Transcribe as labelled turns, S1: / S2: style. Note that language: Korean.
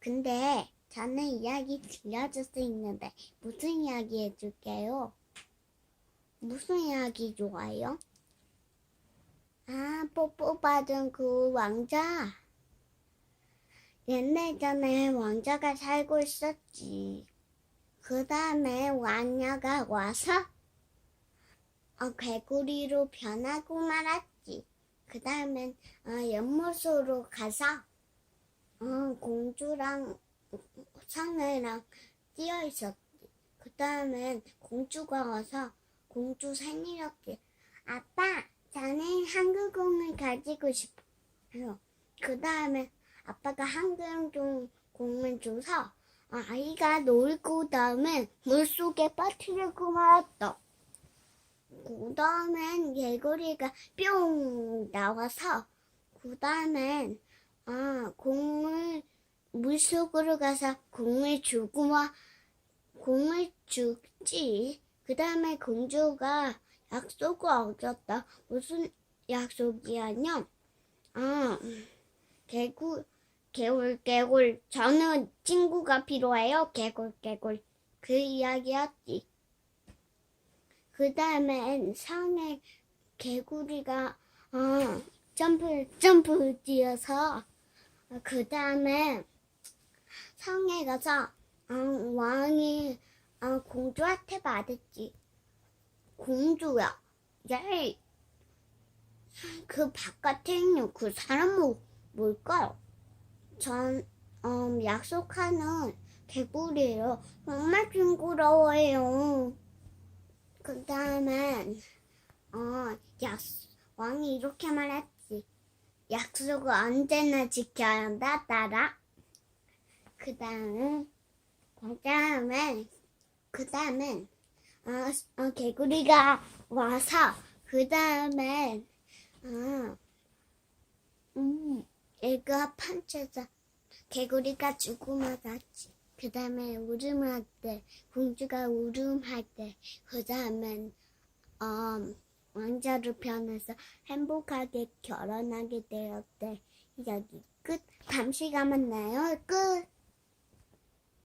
S1: 근데 저는 이야기 들려줄 수 있는데 무슨 이야기 해줄게요? 무슨 이야기 좋아요? 아, 뽀뽀 받은 그 왕자. 옛날 전에 왕자가 살고 있었지. 그 다음에 왕녀가 와서 어, 개구리로 변하고 말았지. 그 다음엔 어, 연못으로 가서 어, 공주랑 성녀랑 뛰어 있었지. 그 다음엔 공주가 와서 공주 생일이었지. 아빠, 저는 한글공을 가지고 싶어요. 그 다음에 아빠가 한글공을 줘서 아이가 놀고 다음에 물속에 빠뜨리고 말았다. 그 다음엔 개구리가 뿅 나와서 그 다음엔 아 공을 물속으로 가서 공을 주고 와 공을 주지. 그 다음에 공주가 약속을 어겼다. 무슨 약속이냐면 아 개구 개굴 개굴 저는 친구가 필요해요. 개굴 개굴 그 이야기였지. 그 다음에 상에 개구리가 어, 점프 점프 뛰어서 그 다음에 성에 가서 어, 왕이 어, 공주한테 말했지. 공주야, 야이 그 바깥에 있는 그 사람은 뭘까요? 전 음, 약속하는 개구리예요. 정말 징그러워요. 그 다음엔 어, 약, 왕이 이렇게 말했지. 약속을 언제나 지켜야 한다, 따라. 그 다음에, 그 다음에, 그 다음엔, 어, 어, 개구리가 와서, 그 다음엔, 어, 음, 애가 판쳐서 개구리가 죽음을 갔지. 그 다음에 울음할 때, 공주가 울음할 때, 그 다음엔, 어, 왕자로 변해서 행복하게 결혼하게 되었대. 여기 끝. 시간 만나요. 끝.